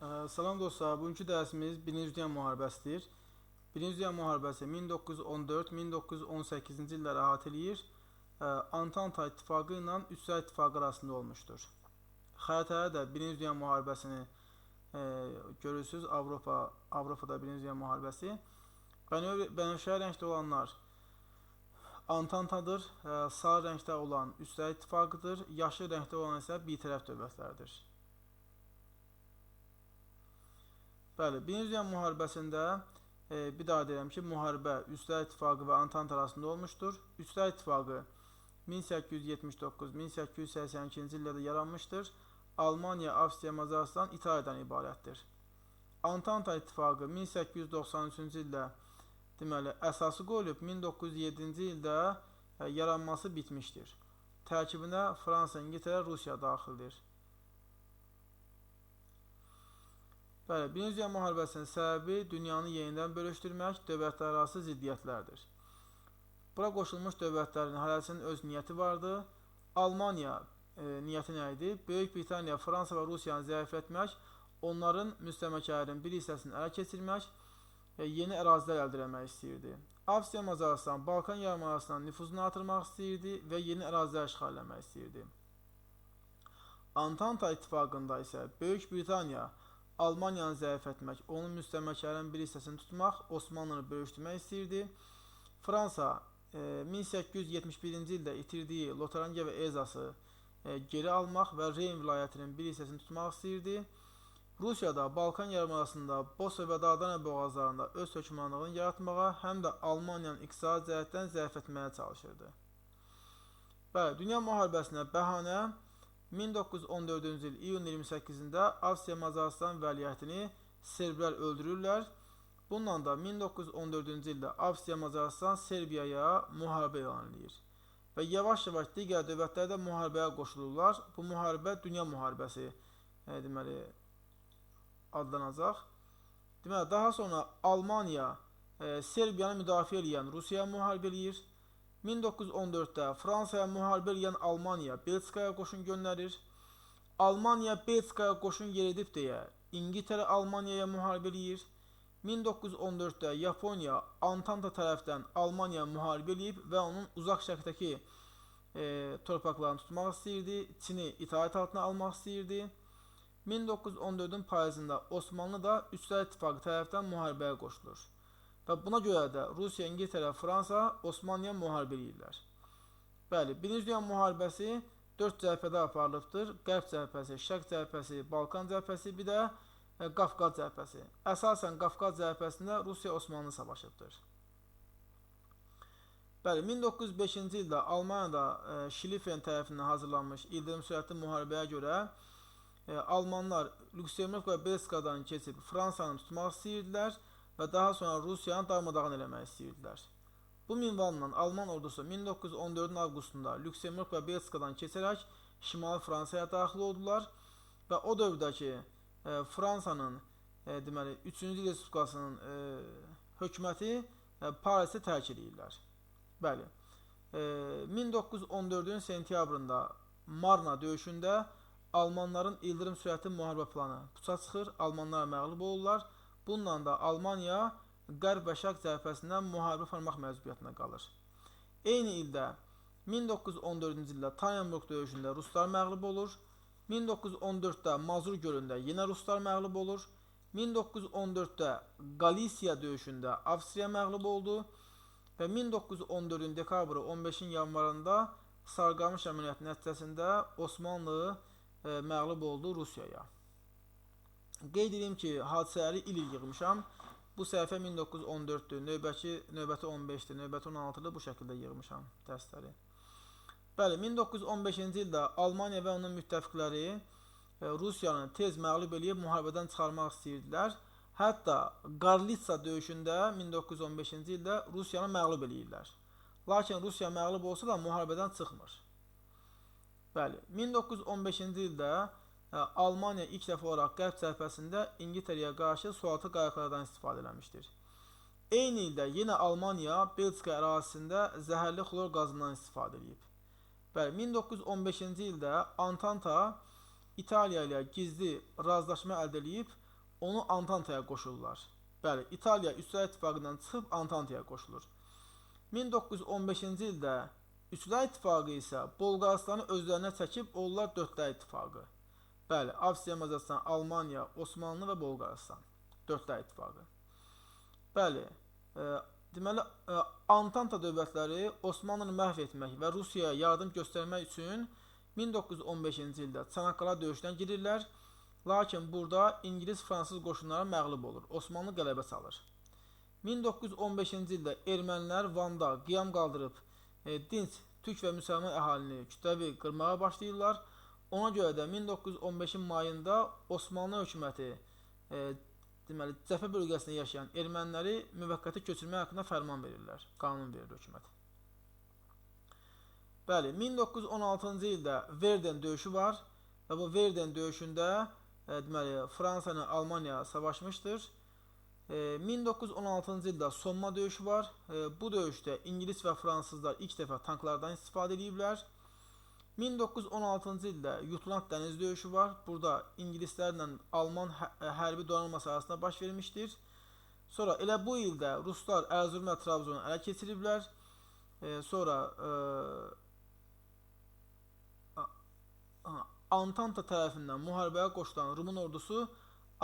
Salam dostlar, bugünkü dərsimiz 1-ci Dünya müharibəsidir. 1-ci Dünya müharibəsi 1914-1918-ci illəri əhatə eləyir. Antanta İttifaqı ilə Üçlər İttifaqı arasında olmuşdur. Xəritədə də 1-ci Dünya müharibəsini ə, görürsüz. Avropa Avropada 1-ci Dünya müharibəsi. Bənövşə bənövşə rəngdə olanlar Antantadır, sarı rəngdə olan Üçlər İttifaqıdır, yaşıl rəngdə olan isə birtərəf dövlətlərdir. Bəli, Birinci Dünya müharibəsində e, bir daha deyirəm ki, müharibə Üçlər İttifaqı və Antant arasında olmuşdur. Üçlər İttifaqı 1879-1882-ci illərdə yaranmışdır. Almaniya, Avstriya, Macaristan, İtaliyadan ibarətdir. Antanta İttifaqı 1893-cü ildə deməli əsası qoyulub 1907-ci ildə e, yaranması bitmişdir. Tərkibinə Fransa, İngiltərə, Rusiya daxildir. Bəli, Birinci Dünya müharibəsinin səbəbi dünyanı yenidən bölüşdürmək, dövlətlərarası ziddiyyətlərdir. Bura qoşulmuş dövlətlərin hərəsinin öz niyyəti vardı. Almaniya e, niyyəti nə idi? Böyük Britaniya, Fransa və Rusiyanı zəiflətmək, onların müstəmləkələrin bir hissəsini ələ keçirmək və yeni ərazilər əldə etmək istəyirdi. Avstriya Macaristan Balkan yarımadasından nüfuzunu artırmaq istəyirdi və yeni ərazilər işğal etmək istəyirdi. Antanta ittifaqında isə Böyük Britaniya Almaniyanı zəiflətmək, onun müstəmləkələrin bir hissəsini tutmaq, Osmanlını bölüşdürmək istəyirdi. Fransa e, 1871-ci ildə itirdiyi Lotarangiya və Elzası e, geri almaq və Reyn vilayətinin bir hissəsini tutmaq istəyirdi. Rusiya da Balkan yarımadasında Bosfor və Dardaniya boğazlarında öz hökmranlığını yaratmağa, həm də Almaniyanın iqtisadi cəhətdən zəiflətməyə çalışırdı. Bəli, dünya müharibəsinə bəhanə 1914-cü il iyun 28-də Avstriya Macaristan vəliəhtini serblər öldürürlər. Bununla da 1914-cü ildə Avstriya Macaristan Serbiyaya müharibə elan edir. Və yavaş-yavaş digər dövlətlər də müharibəyə qoşulurlar. Bu müharibə dünya müharibəsi e, deməli adlanacaq. Deməli daha sonra Almaniya e, Serbiyanı müdafiə edən Rusiyaya müharibə eləyir. 1914-də Fransaya müharibə edən Almaniya Belçikaya qoşun göndərir. Almaniya Belçikaya qoşun yeridib deyə İngiltərə Almaniyaya müharibə eləyir. 1914-də Yaponiya Antanta tərəfdən Almaniyaya müharibə eləyib və onun uzaq şərqdəki e, torpaqlarını tutmaq istəyirdi, Çini itaət altına almaq istəyirdi. 1914-ün payızında Osmanlı da Üçlər İttifaqı tərəfdən müharibəyə qoşulur. Və buna görə də Rusiya, İngiltərə, Fransa Osmanlıya müharibə edirlər. Bəli, Birinci Dünya müharibəsi 4 cəbhədə aparılıbdır. Qərb cəbhəsi, Şərq cəbhəsi, Balkan cəbhəsi, bir də e, Qafqaz cəbhəsi. Əsasən Qafqaz cəbhəsində Rusiya Osmanlı savaşıbdır. Bəli, 1905-ci ildə Almaniyada e, Şlifen tərəfindən hazırlanmış ildırım sürətli müharibəyə görə e, Almanlar Lüksemburq və Belçikadan keçib Fransanı tutmaq istəyirdilər və daha sonra Rusiyanı darmadağın eləmək istəyirdilər. Bu minvalla Alman ordusu 1914-cü avqustunda Lüksemburq və Belçikadan keçərək Şimali Fransaya daxil oldular və o dövrdəki e, Fransanın e, deməli 3-cü Respublikasının e, hökuməti e, Parisi tərk edirlər. Bəli. E, 1914-cü sentyabrında Marna döyüşündə Almanların ildırım sürətli müharibə planı puça çıxır, Almanlar məğlub olurlar Bununla da Almaniya Qərb və Şərq cəbhəsindən müharibə aparmaq məcburiyyətinə qalır. Eyni ildə 1914-cü ildə Tannenberg döyüşündə ruslar məğlub olur. 1914-də Mazur gölündə yenə ruslar məğlub olur. 1914-də Galisiya döyüşündə Avstriya məğlub oldu və 1914-cü dekabrı 15-in yanvarında Sarqamış əməliyyatı nəticəsində Osmanlı e, məğlub oldu Rusiyaya. Qeyd edim ki, hadisələri il-il yığmışam. Bu səhifə 1914-dür, növbəti növbəti 15-dir, növbəti 16-dır. Bu şəkildə yığmışam dərsləri. Bəli, 1915-ci ildə Almaniya və onun müttəfiqləri e, Rusiyanı tez məğlub eləyib müharibədən çıxarmaq istəyirdilər. Hətta Qarlitsa döyüşündə 1915-ci ildə Rusiyanı məğlub eləyirlər. Lakin Rusiya məğlub olsa da müharibədən çıxmır. Bəli, 1915-ci ildə Almaniya ilk dəfə olaraq qərb cəbhəsində İngiltərəyə qarşı sualtı qayıqlardan istifadə etmişdir. Eyni ildə yenə Almaniya Belçika ərazisində zəhərli xlor qazından istifadə edib. Bəli, 1915-ci ildə Antanta İtaliya ilə gizli razılaşma əldə edib onu Antantaya qoşurlar. Bəli, İtaliya Üçlər İttifaqından çıxıb Antantaya qoşulur. 1915-ci ildə Üçlər İttifaqı isə Bolqarıstanı özlərinə çəkib olurlar Dördlər İttifaqı. Bəli, Avstriya, Macaristan, Almaniya, Osmanlı və Bolqarıstan. Dördlər İttifaqı. Bəli, e, deməli e, Antanta dövlətləri Osmanlını məhv etmək və Rusiyaya yardım göstərmək üçün 1915-ci ildə Çanaqqala döyüşdən girirlər. Lakin burada İngilis-Fransız qoşunları məğlub olur. Osmanlı qələbə çalır. 1915-ci ildə ermənilər Vanda qiyam qaldırıb e, dinc türk və müsəlman əhalini kütləvi qırmağa başlayırlar. Ona görə də 1915-in mayında Osmanlı hökuməti e, deməli Cəfə bölgəsində yaşayan erməniləri müvəqqəti köçürmək haqqında fərman verirlər. Qanun verir hökumət. Bəli, 1916-cı ildə Verden döyüşü var və bu Verden döyüşündə e, deməli Fransa ilə Almaniya savaşmışdır. 1916-cı ildə Somma döyüşü var. Bu döyüşdə İngilis və fransızlar ilk dəfə tanklardan istifadə ediblər. 1916-cı ildə Jutland dəniz döyüşü var. Burada ingilislərlə Alman hə, hərbi donanması arasında baş vermişdir. Sonra elə bu ildə ruslar Erzurum və Trabzonu ələ keçiriblər. Sonra Antanta tərəfindən müharibəyə qoşulan Rumun ordusu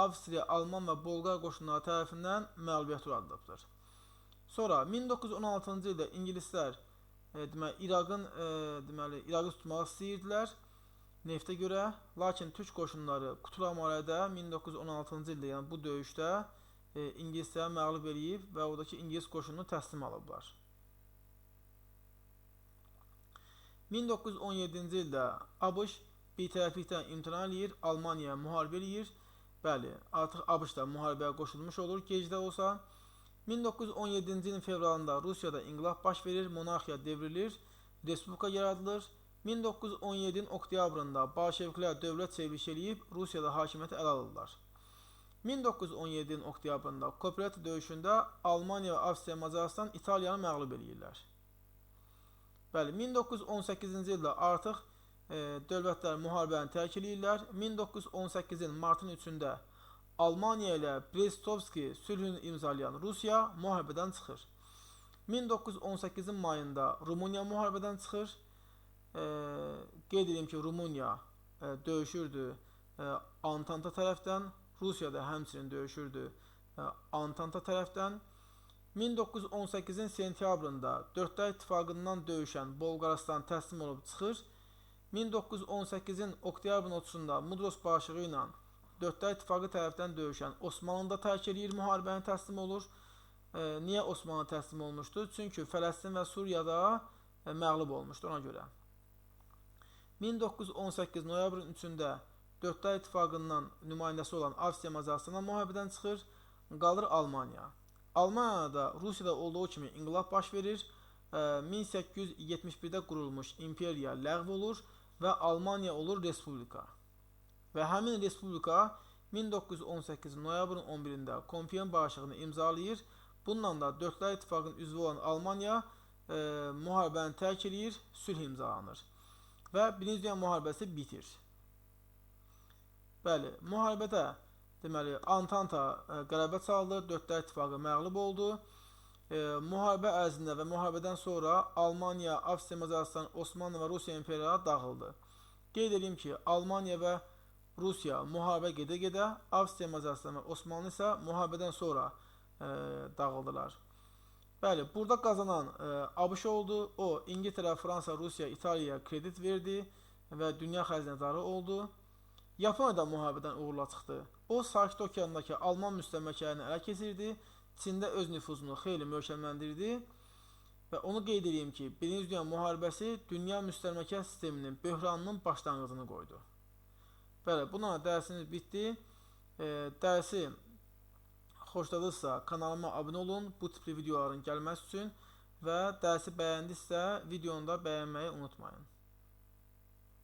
Avstriya, Alman və Bolqar qoşunları tərəfindən məğlubiyyətə uğradılıbdır. Sonra 1916-cı ildə ingilislər e, deməli İraqın e, deməli İraqı tutmaq istəyirdilər neftə görə, lakin türk qoşunları Kutulamaledə 1916-cı ildə, yəni bu döyüşdə e, ingilisləri məğlub eləyib və oradakı ingilis qoşununu təslim alıblar. 1917-ci ildə ABŞ bitərəflikdən imtina eləyir, Almaniya müharibə eləyir Bəli, artıq ABŞ da müharibəyə qoşulmuş olur, gec də olsa. 1917-ci ilin fevralında Rusiyada inqilab baş verir, monarxiya devrilir, respublika yaradılır. 1917-in oktyabrında Bolşeviklər dövlət çevriş eləyib Rusiyada hakimiyyəti ələ alırlar. 1917-in oktyabrında Kooperativ döyüşündə Almaniya Avstriya Macaristan İtaliyanı məğlub eləyirlər. Bəli, 1918-ci ildə artıq e, dövlətlər müharibəni tərk edirlər. 1918-in martın 3-də Almaniya ilə Brestovski sülhünü imzalayan Rusiya müharibədən çıxır. 1918-in mayında Rumıniya müharibədən çıxır. E, qeyd edim ki, Rumıniya e, döyüşürdü e, Antanta tərəfdən, Rusiya da həmçinin döyüşürdü e, Antanta tərəfdən. 1918-in sentyabrında Dördlər İttifaqından döyüşən Bolqarıstan təslim olub çıxır 1918-in oktyabrın 30-da Mudros başlığı ilə Dördlər İttifaqı tərəfdən döyüşən Osmanlı da tərk edir, müharibəni təslim olur. E, niyə Osmanlı təslim olmuşdu? Çünki Fələstin və Suriyada e, məğlub olmuşdu ona görə. 1918 noyabrın 3-də Dördlər İttifaqından nümayəndəsi olan Avstriya Macaristana müharibədən çıxır, qalır Almaniya. Almaniyada Rusiyada olduğu kimi inqilab baş verir. 1871-də qurulmuş imperiya ləğv olur və Almaniya olur respublika. Və həmin respublika 1918 noyabrın 11-də Kompiyen barışığını imzalayır. Bununla da Dördlər İttifaqının üzvü olan Almaniya e, müharibəni tərk edir, sülh imzalanır. Və Birinci Dünya müharibəsi bitir. Bəli, müharibədə deməli Antanta e, qələbə çaldı, Dördlər İttifaqı məğlub oldu e, müharibə ərzində və müharibədən sonra Almaniya, Avstriya, Macaristan, Osmanlı və Rusiya imperiyaları dağıldı. Qeyd edeyim ki, Almaniya və Rusiya müharibə gedə-gedə, Avstriya, Macaristan və Osmanlı isə müharibədən sonra e, dağıldılar. Bəli, burada qazanan e, ABŞ oldu. O, İngiltərə, Fransa, Rusiya, İtaliyaya kredit verdi və dünya xəzinədarı oldu. Yaponiya da müharibədən uğurla çıxdı. O, Sakit Okeandakı Alman müstəmləkələrini ələ keçirdi Çində öz nüfuzunu xeyli möhkəmləndirdi və onu qeyd edeyim ki, Birinci Dünya müharibəsi dünya müstəmləkə sisteminin böhranının başlanğıcını qoydu. Bəli, buna dərsimiz bitdi. E, dərsi xoşladınızsa kanalıma abunə olun bu tipli videoların gəlməsi üçün və dərsi bəyəndinizsə videonu da bəyənməyi unutmayın.